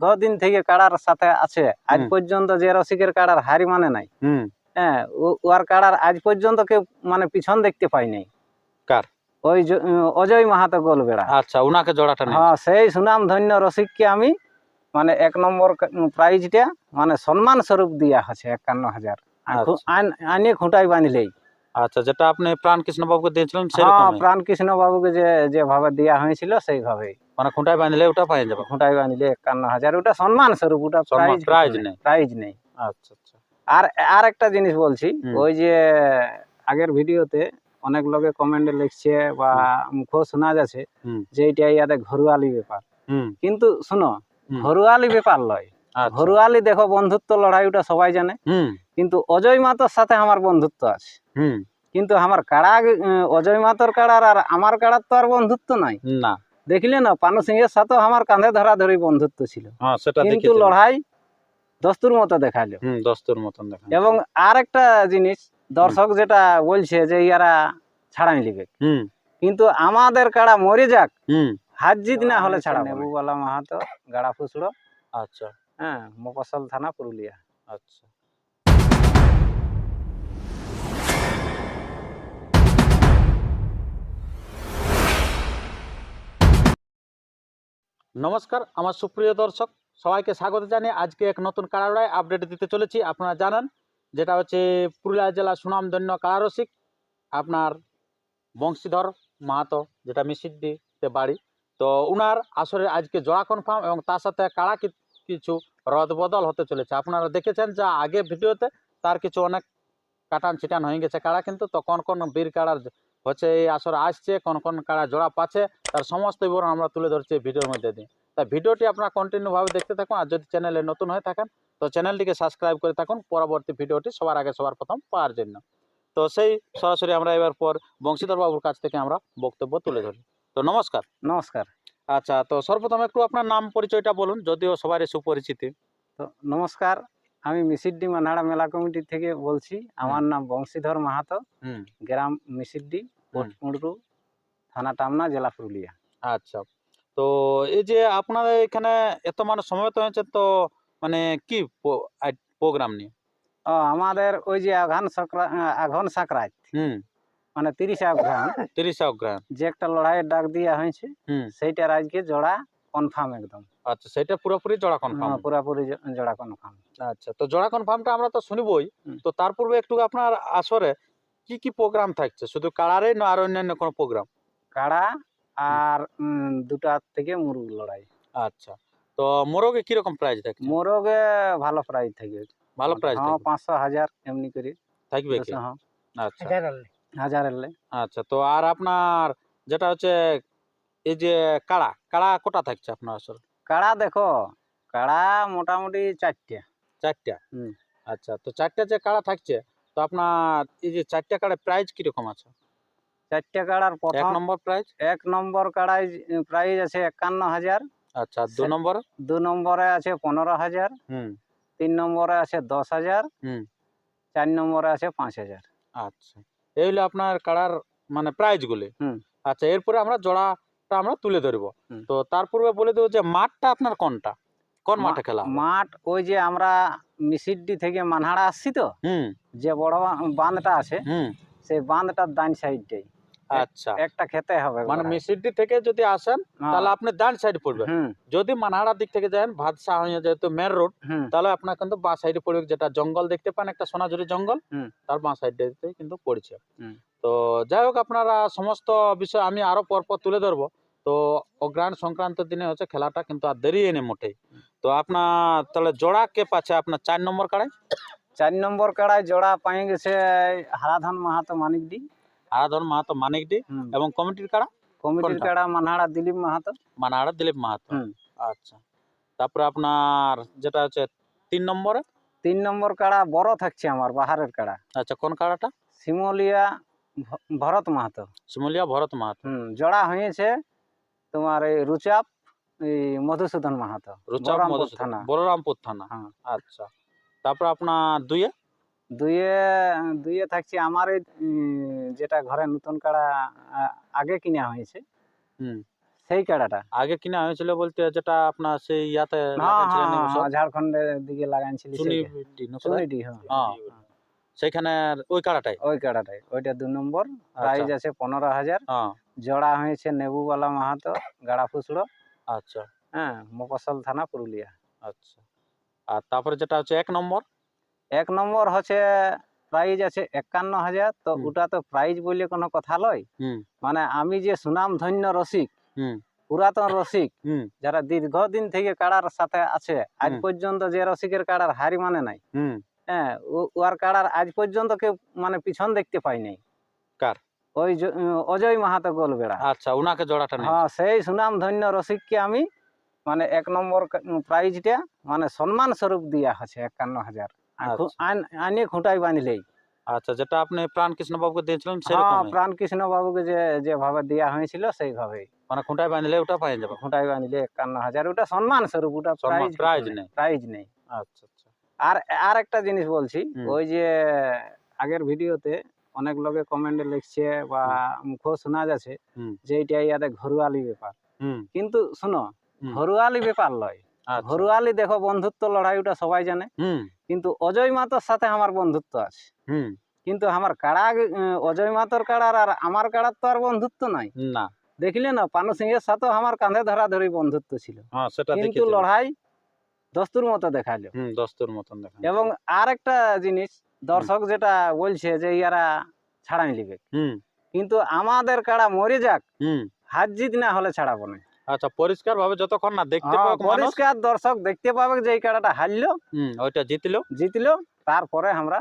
কদিন থেকে কাড়ার সাথে আছে। আজ পর্যন্ত যে রসিকের কাড়ার হারি মানে নাই। হ্যাঁ ওর কাড়ার আজ পর্যন্ত কেউ মানে পিছন দেখতে পাই নাই। কার? ওই অজয় মাহাতো গোলবেড়া। আচ্ছা উনাকে জোড়াটা হ্যাঁ সেই সুনাম ধন্য রসিককে আমি মানে এক নম্বর প্রাইজটা মানে সম্মান স্বরূপ দিয়া আছে একান্ন হাজার। আচ্ছা। আন- খুঁটাই বাঁধলেই। আচ্ছা যেটা আপনি প্রাণ কৃষ্ণ বাবুকে দিয়েছিলেন হ্যাঁ সেরকম প্রাণ কৃষ্ণ বাবুকে যে যেভাবে দেওয়া হয়েছিল সেইভাবেই। মানে খুঁটায় বাঁধলে ওটা পাই যাবে? খুঁটাই বাঁধলে একান্ন হাজার। ওটা সম্মান স্বরূপ ওটা প্রাইজ নেই। প্রাইজ নেই। আচ্ছা আচ্ছা। আর আর একটা জিনিস বলছি ওই যে আগের ভিডিওতে অনেক লোকে কমেন্টে লিখছে বা মুখও শোনা যাচ্ছে যে এটা ইয়াতে ঘরুয়ালি ব্যাপার। হুম। কিন্তু শুনো। ঘরুয়ালি ব্যাপার লয়। আচ্ছা। ঘরুয়ালি দেখো বন্ধুত্ব লড়াই ওটা সবাই জানে। কিন্তু অজয় মাতর সাথে আমার বন্ধুত্ব আছে। হুম। কিন্তু আমার কাড়া অজয় মাতর কাড়ার আর আমার কাড়ার তো আর বন্ধুত্ব নাই। না। দেখলে না পানু সিং এর সাথেও আমার কাঁধে ধরা ধরাধরি বন্ধুত্ব ছিল। হ্যাঁ কিন্তু লড়াই দস্তুর মতো দেখাল। দস্তুর মতন এবং আর একটা জিনিস দর্শক যেটা বলছে যে ইয়ারা ছাড়াই লিবে। কিন্তু আমাদের কাড়া মরে যাক হার জিত না হলে ছাড়া নেবুবালা মাহাতো গাড়া ফুসড়ো। আচ্ছা। হ্যাঁ মফসল থানা পুরুলিয়া। আচ্ছা। নমস্কার, আমার সুপ্রিয় দর্শক, সবাইকে স্বাগত জানিয়ে আজকে এক নতুন কারাড়ায় আপডেট দিতে চলেছি। আপনারা জানান, যেটা হচ্ছে পুরুলিয়া জেলা সুনামধন্য কারারসিক, আপনার বংশীধর মাহাতো, যেটা মিসিদ্দিতে বাড়ি। তো উনার আসলে আজকে জোড়া কনফার্ম এবং তার সাথে কারা কিছু রদবদল হতে চলেছে। আপনারা দেখেছেন যা আগে ভিডিওতে তার কিছু অনেক কাটান ছিটান হয়ে গেছে কাড়া কিন্তু তো কোন কোন বীর কাড়ার হচ্ছে এই আসরে আসছে কোন কোন কাড়া জোড়া পাচ্ছে তার সমস্ত বিবরণ আমরা তুলে ধরছি ভিডিওর মধ্যে দিয়ে। তাই ভিডিওটি আপনারা কন্টিনিউ ভাবে দেখতে থাকুন আর যদি চ্যানেলে নতুন হয়ে থাকেন তো চ্যানেলটিকে সাবস্ক্রাইব করে থাকুন পরবর্তী ভিডিওটি সবার আগে সবার প্রথম পাওয়ার জন্য। তো সেই সরাসরি আমরা এবার পর বংশীধর বাবুর কাছ থেকে আমরা বক্তব্য তুলে ধরি। তো নমস্কার। নমস্কার। আচ্ছা তো সর্বপ্রথম একটু আপনার নাম পরিচয়টা বলুন যদিও সবারই সুপরিচিতি। তো নমস্কার আমি মিসিড্ডি মানহাড়া মেলা কমিটি থেকে বলছি আমার নাম বংশীধর মাহাতো গ্রাম মিসিড্ডি পোস্ট থানা টামনা জেলা পুরুলিয়া। আচ্ছা। তো এই যে আপনাদের এখানে এত মানুষ সমবেত হয়েছে তো মানে কি প্রোগ্রাম নিয়ে? ও আমাদের ওই যে আঘান সংক্রান্ত আঘন সাকরাত। মানে তিরিশে আঘান। তিরিশে অগ্রহায়ণ যে একটা লড়াইয়ের ডাক দেওয়া হয়েছে সেইটার আজকে জোড়া কনফার্ম একদম। আচ্ছা সেটা পুরোপুরি জোড়া কনফার্ম হ্যাঁ, পুরাপুরি জোড়া কনফার্ম আচ্ছা তো জোড়া কনফার্মটা আমরা তো শুনবই। তো তার পূর্বে একটু আপনার আসরে কি কি প্রোগ্রাম থাকছে? শুধু কারারে না আর অন্যান্য কোনো প্রোগ্রাম কাড়া আর দুটা থেকে মুরগ লড়াই। আচ্ছা তো মোরগে কীরকম প্রাইস থাকছে? মোরগে ভালো প্রাইজ থাকবে ভালো প্রাইস হ্যাঁ পাঁচশো হাজার এমনি করে। থাকবে কি? হ্যাঁ। আচ্ছা। হাজার এলে আচ্ছা তো আর আপনার যেটা হচ্ছে এই যে কাড়া কাড়া কোটা থাকছে আপনার আসলে? কাড়া দেখো কাড়া মোটামুটি চারটে। চারটা? হুম। আচ্ছা তো চারটা যে কাড়া থাকছে তো আপনার এই যে চারটা কাড়ার প্রাইস কীরকম আছে? চারটে কাড়ার এক প্রথম নম্বর প্রাইস এক নম্বর কাড়ায় প্রাইজ আছে একান্ন হাজার। আচ্ছা দু সে- নম্বর? দু নম্বরে আছে পনেরো হাজার। হুম। তিন নম্বরে আছে দশ হাজার। হুম। চার নম্বরে আছে পাঁচ হাজার। আচ্ছা। এই হলো আপনার কাড়ার মানে প্রাইজ গুলি। হুম। আচ্ছা এরপরে আমরা জোড়াটা আমরা তুলে ধরব। তো তার পূর্বে বলে দেবো যে মাঠটা আপনার কোনটা? কোন মাঠে খেলা মাঠ ওই যে আমরা মিসিডি থেকে মানহারা আসছি তো? হুম। যে বড় বাঁধটা আছে হুম। সেই বাঁধটার ডান সাইডটাই। আচ্ছা। একটা খেতে হবে মানে মিসিডি থেকে যদি আসেন হ্যাঁ, তাহলে আপনি ডান সাইড পড়বেন। যদি মানহাড়ার দিক থেকে যান ভাদশাহ হয়ে যেহেতু মেন রোড তাহলে আপনার কিন্তু বাঁ সাইডে পড়বে যেটা জঙ্গল দেখতে পান একটা সোনাঝুরি জঙ্গল। তার বাঁ সাইডে কিন্তু পড়ছে। তো যাই হোক আপনারা সমস্ত বিষয় আমি আরও পরপর তুলে ধরবো। তো অগ্রায়ণ সংক্রান্ত দিনে হচ্ছে খেলাটা কিন্তু আর দেরি এনে মোটেই। তো আপনার তাহলে জোড়া কে পাচ্ছে? আপনার চার নম্বর কাড়াই? চার নম্বর কাড়ায় জোড়া পাই গেছে হারাধন মাহাতো মানিকডি আরাধন মাহাতো মানিকডি। এবং কমিটির কাড়া কমিটির? কাড়া মানহাড়া দিলীপ মাহাতো মানাহাড়া দিলীপ মাহাতো। আচ্ছা তারপরে আপনার যেটা হচ্ছে তিন নম্বরে তিন নম্বর কাড়া বড় থাকছে আমার বাহারের কাড়া আচ্ছা কোন কাড়াটা শিমলিয়া ভরত মাহাতো শিমুলিয়া ভরত মাহাতো জোড়া হয়েছে তোমার এই রুচাপ এই মধুসূদন মাহাতো রুচাপ মধুসূদন বলরামপুর থানা হ্যাঁ। আচ্ছা তারপর আপনার দুইয়ে দুইয়ে দুইয়ে থাকছে। আমার এই যেটা ঘরে নতুন কাড়া আগে কিনা হয়েছে। হুম। সেই কাড়াটা। আগে কিনা হয়েছিল বলতে যেটা আপনার সেই ইয়াতে হ্যাঁ হ্যাঁ ঝাড়খণ্ডের দিকে লাগাইছিলি চুনি সেইটা। ডি, না কোথায়? চুনিডি হ্যাঁ। সেইখানে ওই কাড়াটাই? ওই কাড়াটাই। ওইটা দু নম্বর। প্রাইজ আছে পনেরো হাজার। জোড়া হয়েছে নেবুবালা মাহাতো গাড়া ফুসলো আচ্ছা। হ্যাঁ মফসল থানা পুরুলিয়া। আচ্ছা। আর তারপরে যেটা হচ্ছে এক নম্বর? এক নম্বর হচ্ছে প্রাইজ আছে একান্ন হাজার তো ওটা তো প্রাইজ বলে কোনো কথা লয়? মানে আমি যে সুনাম ধন্য রসিক পুরাতন রসিক যারা দীর্ঘদিন থেকে কাড়ার সাথে আছে আজ পর্যন্ত যে রসিকের কাড়ার হারি মানে নাই। হ্যাঁ ওর কাড়ার আজ পর্যন্ত কেউ মানে পিছন দেখতে পাই নাই। কার? ওই অজয় মাহাতো গোলবেড়া। আচ্ছা উনাকে জোড়াটা নেই হ্যাঁ সেই সুনাম ধন্য রসিককে আমি মানে এক নম্বর প্রাইজটা মানে সম্মান স্বরূপ দিয়া আছে একান্ন হাজার। আচ্ছা। আন- আনে খুঁটাই বাঁধলেই আচ্ছা যেটা আপনি প্রাণ কৃষ্ণ বাবুকে দিয়েছিলেন হ্যাঁ সেরকম প্রাণ কৃষ্ণ বাবুকে যে যেভাবে দেওয়া হয়েছিল সেইভাবেই মানে খুঁটায় বাঁধলে ওটা পাই যাবে? খুঁটাই বাঁধলে একান্ন হাজার। ওটা সম্মান স্বরূপ ওটা প্রাইজ প্রাইজ নেই। প্রাইজ নেই। আচ্ছা আচ্ছা। আর আর একটা জিনিস বলছি ওই যে আগের ভিডিওতে অনেক লোকে কমেন্টে লিখছে বা মুখও শোনা যাচ্ছে যে এটা ইয়াতে ঘরুয়ালি ব্যাপার। হুম। কিন্তু শুনো। ঘরুয়ালি ব্যাপার লয়। আচ্ছা। ঘরুয়ালি দেখো বন্ধুত্ব লড়াই ওটা সবাই জানে। কিন্তু অজয় মাতর সাথে আমার বন্ধুত্ব আছে। হুম। কিন্তু আমার কাড়া অজয় মাতর কাড়ার আর আমার কাড়ার তো আর বন্ধুত্ব নাই। না। দেখলে না পানু সিংহের সাথে আমার কাঁধে ধরাধরি বন্ধুত্ব ছিল। হ্যাঁ কিন্তু লড়াই দস্তুর মতো দেখাল। দস্তুর মতন দেখা এবং আর একটা জিনিস দর্শক যেটা বলছে যে ইয়ারা ছাড়াই হুম। কিন্তু আমাদের কাড়া মরে যাক হুম। হাত জিত না হলে ছাড়াবো না। আচ্ছা পরিষ্কার ভাবে যতক্ষণ না দেখতে হ্যাঁ, পাবে পরিষ্কার দর্শক দেখতে পাবে যে এই কাড়াটা হারলো। ওইটা জিতলো। জিতলো তারপরে আমরা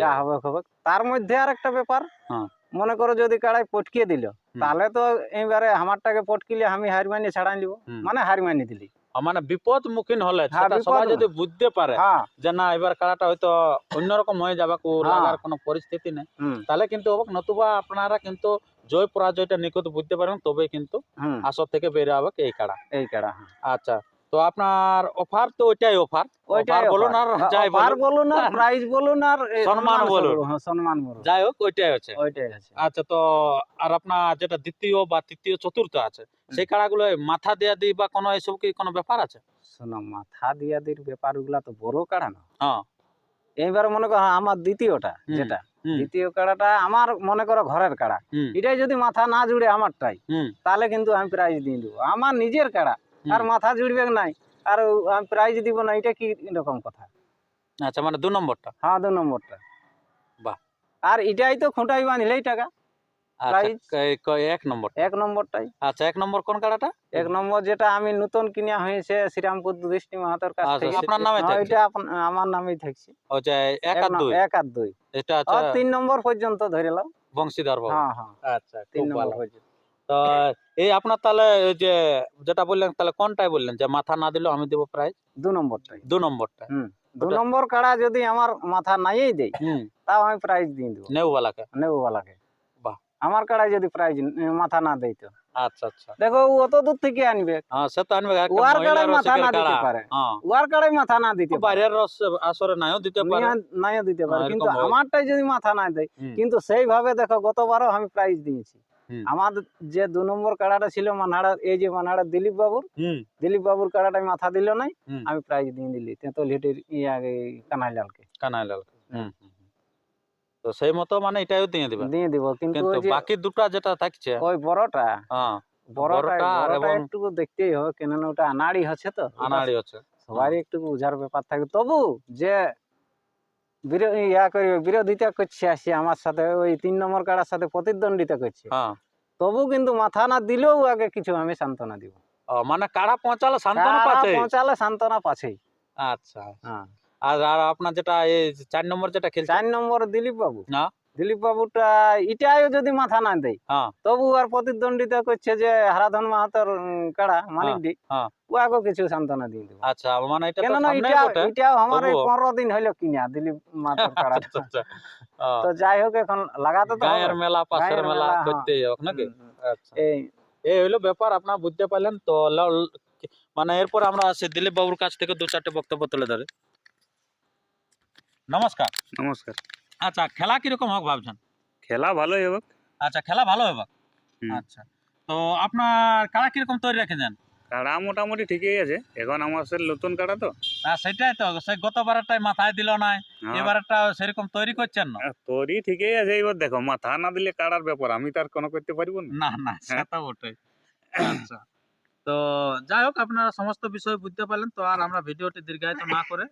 যা হবে হবে। তার মধ্যে আর একটা ব্যাপার হ্যাঁ। মনে করো যদি কাড়াই পটকিয়ে দিল তাহলে তো এইবারে আমারটাকে পটকিলে আমি হার মানি ছাড়াই নিব। মানে হার দিলি। মানে বিপদ মুখীন হলে হ্যাঁ, সবাই যদি বুঝতে পারে হ্যাঁ। যে না এবার কাড়াটা হয়তো অন্যরকম হয়ে যাবে হ্যাঁ। লাগার কোনো পরিস্থিতি নেই। তাহলে কিন্তু নতুবা আপনারা কিন্তু জয় পরাজয়টা নিখুঁত বুঝতে পারবেন তবে কিন্তু আসর থেকে বেরিয়ে হবে এই কাড়া এই কাড়া হ্যাঁ। আচ্ছা। তো আপনার অফার তো ওইটাই অফার ওইটাই বলুন আর যাই আর বলুন। আর প্রাইজ বলুন আর সম্মান বলুন। হ্যাঁ, সম্মান বলুন। যাই হোক ওইটাই আছে। ওইটাই আছে। আচ্ছা তো আর আপনার যেটা দ্বিতীয় বা তৃতীয় চতুর্থ আছে সেই কাড়াগুলো মাথা দেয়া দিই বা কোনো এসব কি কোনো ব্যাপার আছে? শোনো মাথা দিয়া দির ব্যাপারগুলা তো বড় কাড়া না। হ্যাঁ। এইবার মনে করো আমার দ্বিতীয়টা যেটা দ্বিতীয় কাড়াটা আমার মনে করো ঘরের কাড়া। এটাই যদি মাথা না জুড়ে আমারটাই তাহলে কিন্তু আমি প্রাইজ দিয়ে দেবো। আমার নিজের কাড়া। আর মাথা জুড়বে নাই। আর আমি প্রাইজ দিব না এটা কি রকম কথা? আচ্ছা মানে দু নম্বরটা? হ্যাঁ দু নম্বরটা। বাহ। আর এটাই তো খুঁটাই বাঁধলেই টাকা। আচ্ছা প্রাইজ? ক- ক- এক নম্বর এক নম্বরটাই। আচ্ছা এক নম্বর কোন কাড়াটা? এক নম্বর যেটা আমি নতুন কিনা হয়েছে শ্রীরামপুর দৃষ্টি মাহাতর কাছ আচ্ছা, থেকে। আপনার নামে হ্যাঁ, এটা আমার নামেই থাকছে। এক আর ন- দুই? এক আর দুই। এটা তিন নম্বর পর্যন্ত ধরে বংশীধর হ্যাঁ হ্যাঁ। আচ্ছা তিন নম্বর পর্যন্ত। তো এই আপনার তাহলে যে যেটা বললেন তাহলে কোনটাই বললেন? যে মাথা না দিলেও আমি দেবো প্রাইজ দু নম্বরটাই। দু নম্বরটা। দু নম্বর কাড়া যদি আমার মাথা নাইই দেই তাও আমি প্রাইজ দিয়ে দেবো। নেউওয়ালাকে নেবুওয়ালাকে বাহ। আমার কাড়ায় যদি প্রাইজ মাথা না দেই তো। আচ্ছা আচ্ছা। দেখো ও অত দূর থেকে আনবে। হ্যাঁ সে তো আনবে ওয়ার কাড়ায় মাথা না দিতে পারে। হ্যাঁ। ওয়ার কাড়ায় মাথা না দিতে পারে। বাইরের রস আসরে নাইও দিতে পারে। নাইও দিতে পারে। হ্যাঁ, কিন্তু আমারটাই যদি মাথা না দেয় কিন্তু সেইভাবে দেখো গতবারও আমি প্রাইজ দিয়েছি। হুম। আমাদের যে দু নম্বর কাড়াটা ছিল মানহাড়া এই যে মানহাড়া দিলীপ বাবুর দিলীপ বাবুর কাড়াটাই মাথা দিল নাই আমি প্রাইজ দিয়ে দিলি। তেঁতুল হিটির ইয়া এই কানাইলালকে। কানাই লাল হুম। তো সেই মতো মানে এটাও দিয়ে দিবেন দিয়ে দিব কিন্তু বাকি দুটা যেটা থাকছে ওই বড়টা হ্যাঁ বড়টা এবং- একটু দেখতেই হবে কেননা ওটা আনাড়ি হচ্ছে তো। আনাড়ি হচ্ছে সবারই একটু বুঝার ব্যাপার থাকে। তবু যে ইয়া করবে বিরোধিতা করছে আসি আমার সাথে ওই তিন নম্বর কাড়ার সাথে প্রতিদ্বন্দ্বিতা করছে। হ্যাঁ। তবু কিন্তু মাথা না দিলেও আগে কিছু আমি সান্ত্বনা দিব। মানে কাড়া পৌঁছালে সান্ত্বনা পাচ্ছে পৌঁছালে সান্ত্বনা পাচ্ছেই আচ্ছা। হ্যাঁ। আর আর আপনার যেটা এই চার নম্বর যেটা খেলছে? চার নম্বর দিলীপ বাবু না। দিলীপ বাবুটা এটাও যদি মাথা না দেয় হ্যাঁ। তবু আর প্রতিদ্বন্দ্বিতা করছে যে হারাধন মাহাতর কাড়া মানিকডি হ্যাঁ। ও আগে কিছু সান্ত্বনা দিয়ে দেবো। আচ্ছা মানে এটা তো কেননা এটা এটাও আমার এই পনেরো দিন হইল কিনা দিলীপ মাহাতর কাড়া আচ্ছা, আচ্ছা। ও, তো যাই হোক এখন লাগাতে তো গায়ের মেলা পাশের মেলা হ্যাঁ। করতেই হোক নাকি। আচ্ছা। এই। এই হইল ব্যাপার আপনার বুঝতে পারলেন তো মানে এরপর আমরা আসি দিলীপ বাবুর কাছ থেকে দু চারটে বক্তব্য তুলে ধরে। নমস্কার। নমস্কার। আচ্ছা খেলা কীরকম হোক ভাবছেন? খেলা ভালোই হবে আচ্ছা খেলা ভালো হবে আচ্ছা তো আপনার কাড়া কীরকম তৈরি রেখেছেন? কাড়া মোটামুটি ঠিকই আছে এখন আমার সে নতুন কাড়া তো। না সেটাই তো সেই গতবারেরটাই মাথায় দিল না হ্যাঁ, এবারেরটা সেরকম তৈরি করছেন না? তৈরি ঠিকই আছে এবার দেখো মাথা না দিলে কাড়ার ব্যাপার আমি তো আর কোনো করতে পারব না। না না সেটা বটে আচ্ছা তো যাই হোক আপনারা সমস্ত বিষয় বুঝতে পারলেন তো আর আমরা ভিডিওটি দীর্ঘায়িত না করে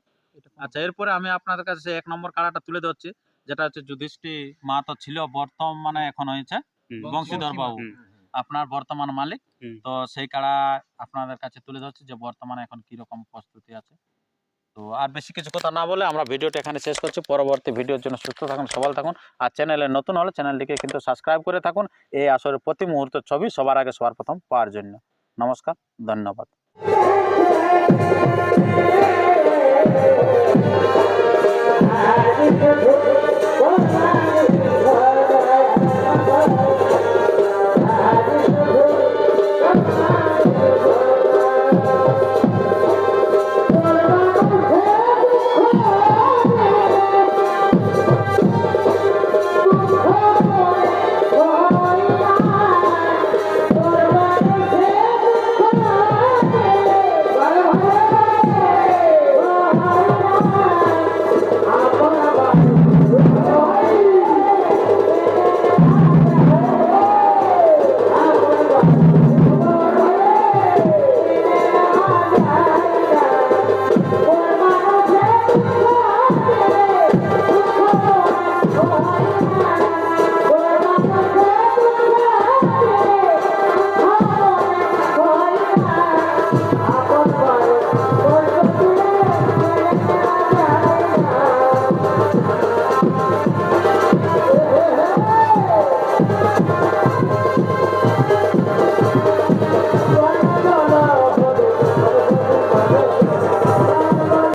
আচ্ছা এরপরে আমি আপনাদের কাছে এক নম্বর কাড়াটা তুলে ধরছি। যেটা হচ্ছে যুধিষ্ঠি তো ছিল বর্তমানে এখন হয়েছে বংশীধর বাবু। আপনার বর্তমান মালিক। তো সেই কাড়া আপনাদের কাছে তুলে ধরছি যে বর্তমানে এখন কি রকম প্রস্তুতি আছে। তো আর বেশি কিছু কথা না বলে আমরা ভিডিওটা এখানে শেষ করছি। পরবর্তী ভিডিওর জন্য সুস্থ থাকুন সবল থাকুন। আর চ্যানেলে নতুন হলে চ্যানেলটিকে কিন্তু সাবস্ক্রাইব করে থাকুন। এই আসরের প্রতি মুহূর্তের ছবি সবার আগে সবার প্রথম পাওয়ার জন্য। নমস্কার ধন্যবাদ।